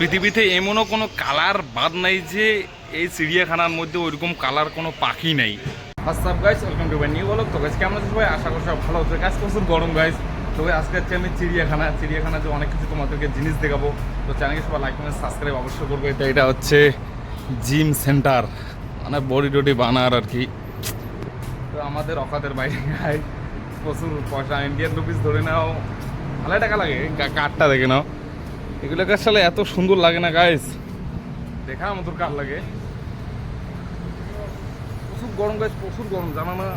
পৃথিবীতে এমনও কোনো কালার বাদ নাই যে এই চিড়িয়াখানার মধ্যে ওইরকম কালার কোনো পাখি নেই। What's up guys welcome to my new blog তো গাইস কেমন আছে সবাই? আশা করি সব ভালো হচ্ছে গাছ প্রচুর গরম গাইস তো আজকে হচ্ছে আমি চিড়িয়াখানা। চিড়িয়াখানাতে অনেক কিছু তোমাদেরকে জিনিস দেখাবো। তো চ্যানেলকে সবাই লাইক কমেন্ট সাবস্ক্রাইব অবশ্যই করব। এটা এটা হচ্ছে জিম সেন্টার মানে বডি টডি বানার আর কি। তো আমাদের অকাতের বাইরে গাইস প্রচুর পয়সা ইন্ডিয়ান রুপিস ধরে নাও। ভালো টাকা লাগে। কাঠটা দেখে নাও। এগুলোকে আসলে এত সুন্দর লাগে না গাইস দেখা আমাদের কার লাগে? প্রচুর গরম গাছ প্রচুর গরম। জানা না?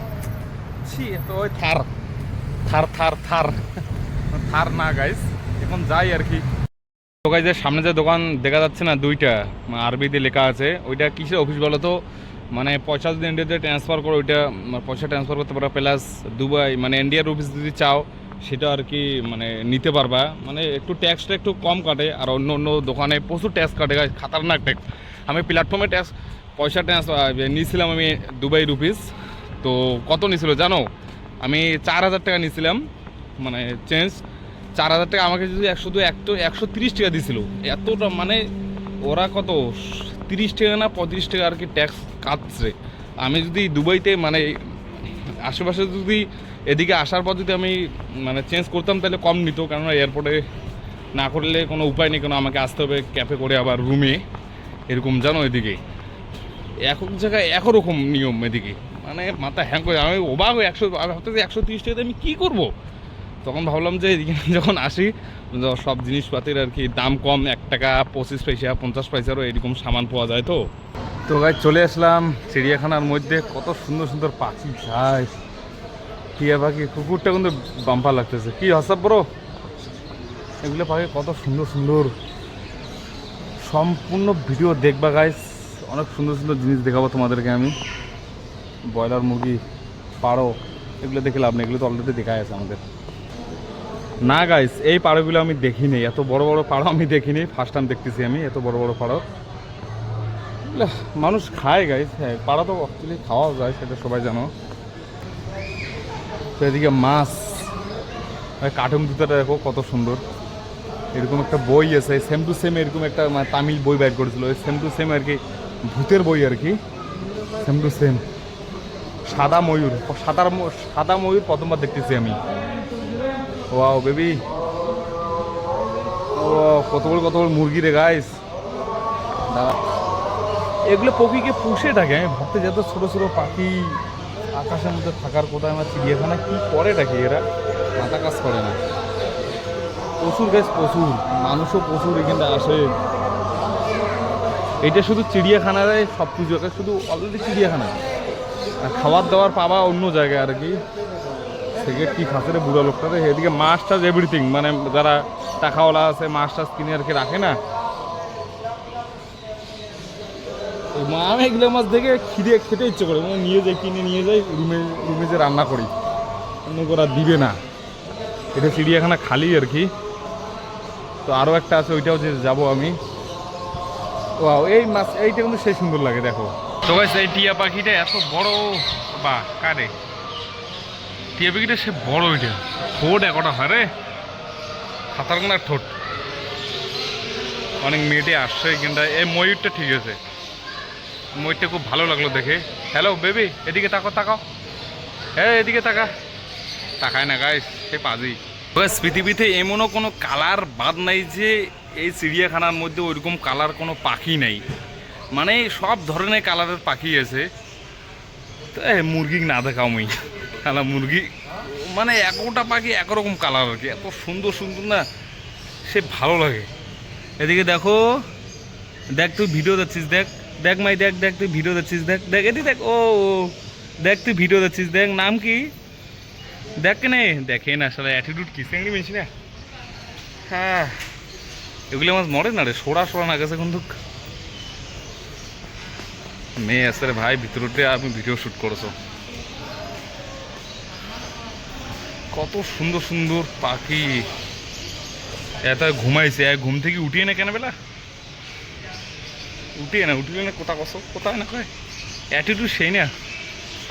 ছি, এত ওই থার। থার থার থার। থার না গাইস এখন যাই আর কি। তো গাইজের সামনে যে দোকান দেখা যাচ্ছে না, দুইটা, আরবিতে লেখা আছে, ওইটা কিসের অফিস বলো তো? মানে পয়সা যদি ইন্ডিয়াতে ট্রান্সফার করো, ওইটা, পয়সা ট্রান্সফার করতে পারো প্লাস দুবাই মানে ইন্ডিয়ার অফিস যদি চাও সেটা আর কি মানে নিতে পারবা। মানে একটু ট্যাক্সটা একটু কম কাটে আর অন্য অন্য দোকানে প্রচুর ট্যাক্স কাটে। খাতারনাক ট্যাক্স আমি প্ল্যাটফর্মে ট্যাক্স পয়সা ট্যাক্স নিয়েছিলাম আমি দুবাই রুপিস তো কত নিয়েছিল জানো? আমি চার হাজার টাকা নিয়েছিলাম মানে চেঞ্জ চার হাজার টাকা আমাকে যদি একশো দু একশো একশো তিরিশ টাকা দিছিল। এতটা মানে ওরা কত? তিরিশ টাকা না পঁয়ত্রিশ টাকা আর কি ট্যাক্স কাটছে। আমি যদি দুবাইতে মানে আশেপাশে যদি এদিকে আসার পর যদি আমি মানে চেঞ্জ করতাম তাহলে কম নিত, কেননা এয়ারপোর্টে না করলে কোনো উপায় নেই, কেন আমাকে আসতে হবে ক্যাফে করে আবার রুমে এরকম জানো এদিকে। এক জায়গায় একরকম নিয়ম এদিকে। মানে মাথা হ্যাং করে, আমি অবাক হয়ে একশো, আমি ভাবতেছি একশো তিরিশ টাকাতে আমি কী করব? তখন ভাবলাম যে এদিকে যখন আসি সব জিনিসপাতির আর কি দাম কম, এক টাকা পঁচিশ পয়সা, পঞ্চাশ পয়সারও এরকম সামান পাওয়া যায় তো। তো গাই চলে আসলাম চিড়িয়াখানার মধ্যে, কত সুন্দর সুন্দর পাখি খায় টিয়া পাখি, কুকুরটা কিন্তু বাম্পা লাগতেছে। কি হসাব বড় এগুলো পাখি কত সুন্দর সুন্দর। সম্পূর্ণ ভিডিও দেখবা গাইস অনেক সুন্দর সুন্দর জিনিস দেখাবো তোমাদেরকে আমি। ব্রয়লার মুরগি, পাড়ো, এগুলো দেখে লাভ নেই। এগুলো তো অলরেডি দেখা আছে আমাদের। না গাইস এই পাড়োগুলো আমি দেখিনি। এত বড় বড় পাড়ো আমি দেখিনি। ফার্স্ট টাইম দেখতেছি আমি, এত বড় বড় পাড়ো। মানুষ খায় গাইস হ্যাঁ পাড়া তো অ্যাকচুয়ালি খাওয়া যায়, সেটা সবাই জানো। তো এদিকে মাছ। কার্টুন জুতাটা দেখো, কত সুন্দর। এরকম একটা বই আছে সেম টু সেম এরকম একটা মানে তামিল বই বাইর করেছিল। সেম টু সেম আর কি, ভূতের বই আর কি। সেম টু সেম সাদা ময়ূর সাদা ম- সাদা ময়ূর প্রথমবার দেখতেছি আমি। ওয়াও বেবি ও কত বড় কত বড় মুরগি রে গাইস এগুলো পক্ষীকে পুষে থাকে, আমি ভাবতে যেত ছোট ছোট পাখি। আকাশের মধ্যে থাকার কোথায় আমার চিড়িয়াখানা কী করে ডাকি এরা? মাথা কাজ করে না। প্রচুর গাছ প্রচুর। মানুষও প্রচুর এখানে আসে। এটা শুধু চিড়িয়াখানায় সব কিছু শুধু অলরেডি চিড়িয়াখানা। আর খাবার দাবার পাবা অন্য জায়গায় আর কি। থেকে কি খাচ্ছে রে বুড়ো লোকটাতে এদিকে মাছ টাছ এভরিথিং মানে যারা টাকাওয়ালা আছে মাছ টাছ কিনে আর কি রাখে না ওই মা আমি এগুলো মাছ দেখে খিদে খেতে ইচ্ছে করে। মানে নিয়ে যাই, কিনে নিয়ে যাই, রুমে রুমে যে রান্না করি। অন্য ওরা দিবে না। এটা চিড়িয়াখানা খালি আর কি। তো আরও একটা আছে, ওইটাও যে যাব আমি। ওয়াও, এই মাছ, এইটা কিন্তু সেই সুন্দর লাগে, দেখো। তো গাইস এই টিয়া পাখিটা এত বড়, বা, কারে? টিয়া পাখিটা সে বড় ওইটা ঠোঁট একটা হয় রে। খাতারনাক ঠোঁট। অনেক মেয়েটে আসছে কিন্তু এই ময়ূরটা ঠিক আছে। ময়ূরটা খুব ভালো লাগল দেখে। হ্যালো বেবি এদিকে তাকাও তাকাও। হ্যাঁ এদিকে তাকা। তাকায় না গাইস সে পাজি। বাস পৃথিবীতে এমনও কোনো কালার বাদ নাই যে এই চিড়িয়াখানার মধ্যে ওইরকম কালার কোনো পাখি নেই। মানে সব ধরনের কালারের পাখি আছে। মুরগি না দেখাও মুই। কালা মুরগি মানে একটা পাখি একরকম কালার আর কি, এত সুন্দর সুন্দর না, সে ভালো লাগে। এদিকে দেখো, দেখ তুই ভিডিও দেখছিস, দেখ। দেখ মাই, দেখ দেখ, তুই ভিডিও দেখছিস, দেখ দেখ এদি দেখ, ও দেখ, তুই ভিডিও দেখছিস, দেখ, নাম কি? দেখ নে দেখে না আসলে অ্যাটিটিউড কি সেঙ্গি মিনছি না? হ্যাঁ। এগুলো আমার মরে না রে, সোড়া সোড়া না গেছে কিন্তু মেয়ে রে ভাই ভিতরতে আমি ভিডিও শ্যুট করেছ। কত সুন্দর সুন্দর পাখি। এত ঘুমাইছে ঘুম থেকে উঠিয়ে না কেন বেলা? উঠিয়ে না উঠিলে না কোথা কস কোথায় না কয় অ্যাটিটিউড সেই না।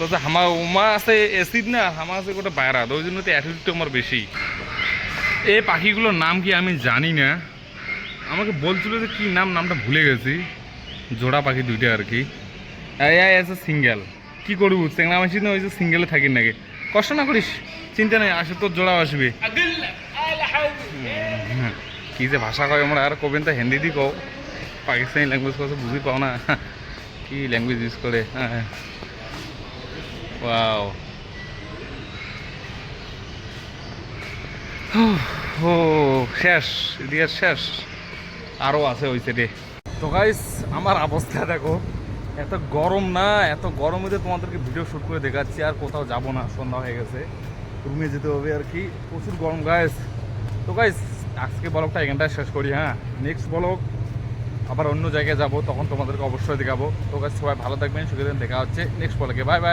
কথা হামা উমা আছে এসিড না হামা আছে গোটা বাইরা ওই জন্য তো অ্যাটিটিউডটা আমার বেশি এই পাখিগুলোর নাম কি আমি জানি না? আমাকে বলছিল যে কি নাম নামটা ভুলে গেছি। জোড়া পাখি দুইটা আর কি। এই আছে সিঙ্গেল কি করব চেংড়া মাসি না ওই যে সিঙ্গেলে থাকি নাকি? কষ্ট না করিস চিন্তা নেই আসে তোর জোড়া আসবে কি যে ভাষা কয় আমরা আর কবেন তা হিন্দি দি কও। পাকিস্তানি ল্যাঙ্গুয়েজ কথা বুঝি পাও না। কি ল্যাঙ্গুয়েজ ইউজ করে হ্যাঁ ও শেষ এদিকে শেষ। আরও আছে ওই সাইডে তো গাইস আমার অবস্থা দেখো, এত গরম না, এত গরম গরমে তোমাদেরকে ভিডিও শ্যুট করে দেখাচ্ছি, আর কোথাও যাব না, সন্ধ্যা হয়ে গেছে। রুমে যেতে হবে আর কি, প্রচুর গরম গাইস তো গাইস আজকে ব্লগটা এখানটায় শেষ করি হ্যাঁ। নেক্সট ব্লগ আবার অন্য জায়গায় যাব, তখন তোমাদেরকে অবশ্যই দেখাবো। তো কাছে সবাই ভালো থাকবেন, সুখে দেখা হচ্ছে নেক্সট ব্লগে বাই বাই